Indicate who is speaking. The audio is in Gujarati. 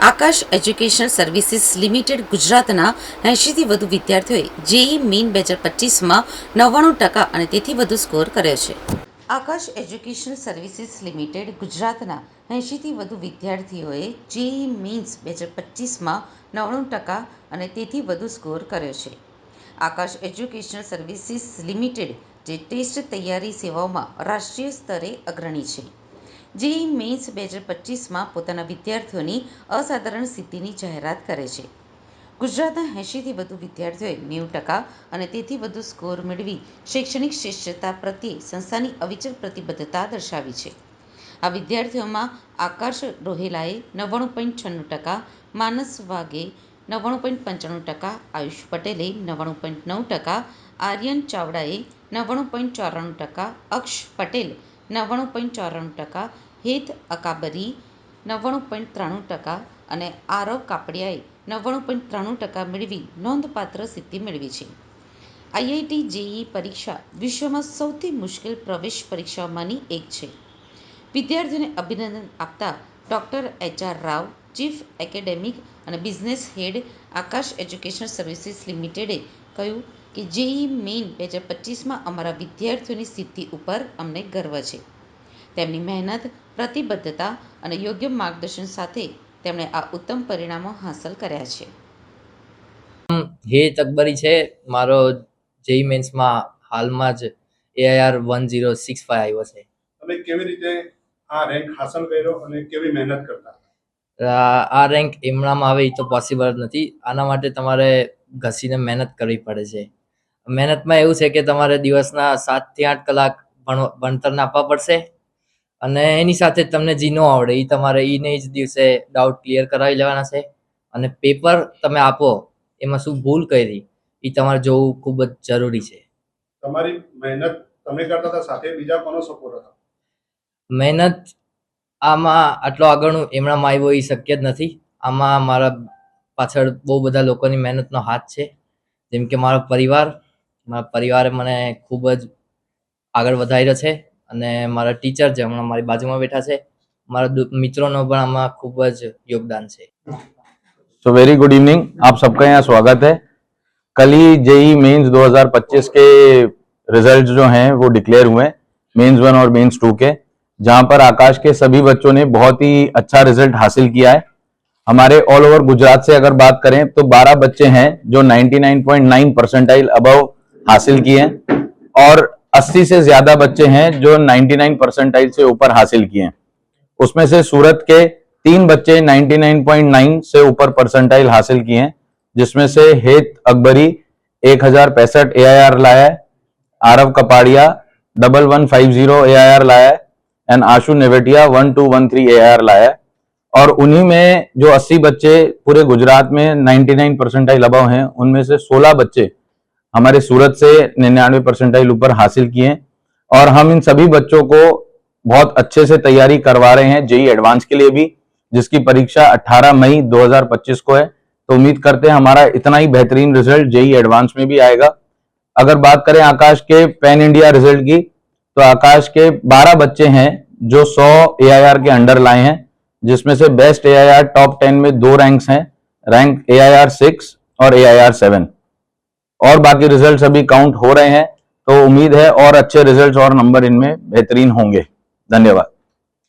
Speaker 1: આકાશ એજ્યુકેશન સર્વિસીસ લિમિટેડ ગુજરાતના એંશીથી વધુ વિદ્યાર્થીઓએ જેઈ મીન બે હજાર પચીસમાં નવ્વાણું ટકા અને તેથી વધુ સ્કોર કર્યો છે. આકાશ એજ્યુકેશન સર્વિસીસ લિમિટેડ ગુજરાતના એંશીથી વધુ વિદ્યાર્થીઓએ જેઈ મીન્સ બે હજાર પચીસમાં નવ્વાણું ટકા અને તેથી વધુ સ્કોર કર્યો છે. આકાશ એજ્યુકેશન સર્વિસીસ લિમિટેડ જે ટેસ્ટ તૈયારી સેવાઓમાં રાષ્ટ્રીય સ્તરે અગ્રણી છે. જેઈ મેન્સ બે હજાર પચીસમાં પોતાના વિદ્યાર્થીઓની અસાધારણ સિદ્ધિની જાહેરાત કરે છે. ગુજરાતના એંશીથી વધુ વિદ્યાર્થીઓએ નેવું ટકા અને તેથી વધુ સ્કોર મેળવી શૈક્ષણિક શ્રેષ્ઠતા પ્રત્યે સંસ્થાની અવિચલ પ્રતિબદ્ધતા દર્શાવી છે. આ વિદ્યાર્થીઓમાં આકાશ રોહેલાએ નવ્વાણું પોઈન્ટ છન્નું ટકા, માનસ વાઘે નવ્વાણું પોઈન્ટ પંચાણું ટકા, આયુષ પટેલે નવ્વાણું પોઈન્ટ નવ ટકા, આર્યન ચાવડાએ નવ્વાણું પોઈન્ટ ચોરાણું ટકા, અક્ષ પટેલ નવ્વાણું પોઈન્ટ ચોરાણું ટકા, હેત અકાબરી નવ્વાણું પોઈન્ટ ત્રાણું ટકા અને આરવ કાપડિયાએ નવ્વાણું પોઈન્ટ ત્રાણું ટકા મેળવી નોંધપાત્ર સિદ્ધિ મેળવી છે. આઈઆઈટી જેઈ પરીક્ષા વિશ્વમાં સૌથી મુશ્કેલ પ્રવેશ પરીક્ષાઓમાંની એક છે. વિદ્યાર્થીઓને અભિનંદન આપતા doctor H R Rao, chief academic અને business head Aakash education services લિમિટેડે કહ્યું કે જેઈ મેઇન બે હજાર પચીસમાં અમારા વિદ્યાર્થીઓની સિદ્ધિ ઉપર અમને ગર્વ છે. તેમની મહેનત પ્રતિબદ્ધતા અને યોગ્ય માર્ગદર્શન સાથે તેમણે આ ઉત્તમ પરિણામો હાંસલ કર્યા છે.
Speaker 2: હેત અકબરી છે મારો જેઈ મેન્સમાં હાલમાં જ AIR one zero six five આવ્યો છે.
Speaker 3: તમે કેવી રીતે આ રેન્ક હાંસલ કર્યો અને કેવી મહેનત કરતા?
Speaker 2: આ- આ રેન્ક એમનામાં આવે એ તો પોસિબલ નથી. આના માટે તમારે ઘસીને મહેનત કરવી પડે છે. મહેનતમાં એવું છે કે તમારે દિવસના સાતથી આઠ કલાક ભણ ભણતરને આપવા પડશે અને એની સાથે તમને જે ન આવડે. એ તમારે એને જ દિવસે ડાઉટ ક્લિયર કરાવી લેવાના છે અને પેપર તમે આપો એમાં શું ભૂલ કરી એ તમારે જોવું ખૂબ જ જરૂરી છે.
Speaker 3: તમારી મહેનત તમે કરતા હતા સાથે બીજા કોનો સપોર્ટ હતો?
Speaker 2: મહેનત આમાં આટલો આગળનું એમણામાં આવ્યો એ શક્ય જ નથી. આમાં મારા પાછળ બહુ બધા લોકોની મહેનતનો હાથ છે. જેમ કે મારો પરિવાર મારા પરિવારે મને ખૂબ જ આગળ વધાર્યો છે અને મારા ટીચર જે હમણાં મારી બાજુમાં બેઠા છે મારા દુ- મિત્રોનો પણ આમાં ખૂબ જ યોગદાન છે
Speaker 4: सो वेरी गुड इवनिंग आप सबका यहाँ स्वागत है कल ही जेई मेंस 2025 के रिजल्ट जो हैं वो डिक्लेयर हुए मेंस वन और मेंस टू के जहां पर आकाश के सभी बच्चों ने बहुत ही अच्छा रिजल्ट हासिल किया है हमारे ऑल ओवर गुजरात से अगर बात करें तो 12 बच्चे हैं जो 99.9 परसेंटाइल अबव हासिल किए हैं और 80 से ज़्यादा बच्चे हैं जो 99 परसेंटाइल से ऊपर हासिल किए हैं। उसमें से सूरत के तीन बच्चे 99.9 से ऊपर परसेंटाइल हासिल किए हैं, जिसमें से हेत अकबरी एक हज़ार पैंसठ ए आई आर लाया है, Aarav Kapadia double one five zero A I R लाया है and Ashu Nevatia one two one three A I R लाया है। और उन्हीं में जो 80 बच्चे पूरे गुजरात में 99 परसेंटाइल अबव हैं, उनमें से 16 बच्चे हमारे सूरत से निन्यानवे परसेंटाइल ऊपर हासिल किए और हम इन सभी बच्चों को बहुत अच्छे से तैयारी करवा रहे हैं जेई एडवांस के लिए भी, जिसकी परीक्षा 18 मई 2025 को है। तो उम्मीद करते हैं हमारा इतना ही बेहतरीन रिज़ल्ट जेई एडवांस में भी आएगा। अगर बात करें आकाश के पैन इंडिया रिज़ल्ट की तो आकाश के 12 बच्चे हैं जो 100 एआईआर के अंडर लाए हैं, जिसमें से बेस्ट एआईआर टॉप 10 में दो रैंक्स हैं रैंक एआईआर सिक्स और एआईआर सेवन और बाकी रिजल्ट्स अभी काउंट हो रहे हैं तो उम्मीद है और अच्छे रिजल्ट्स और नंबर इनमें बेहतरीन होंगे धन्यवाद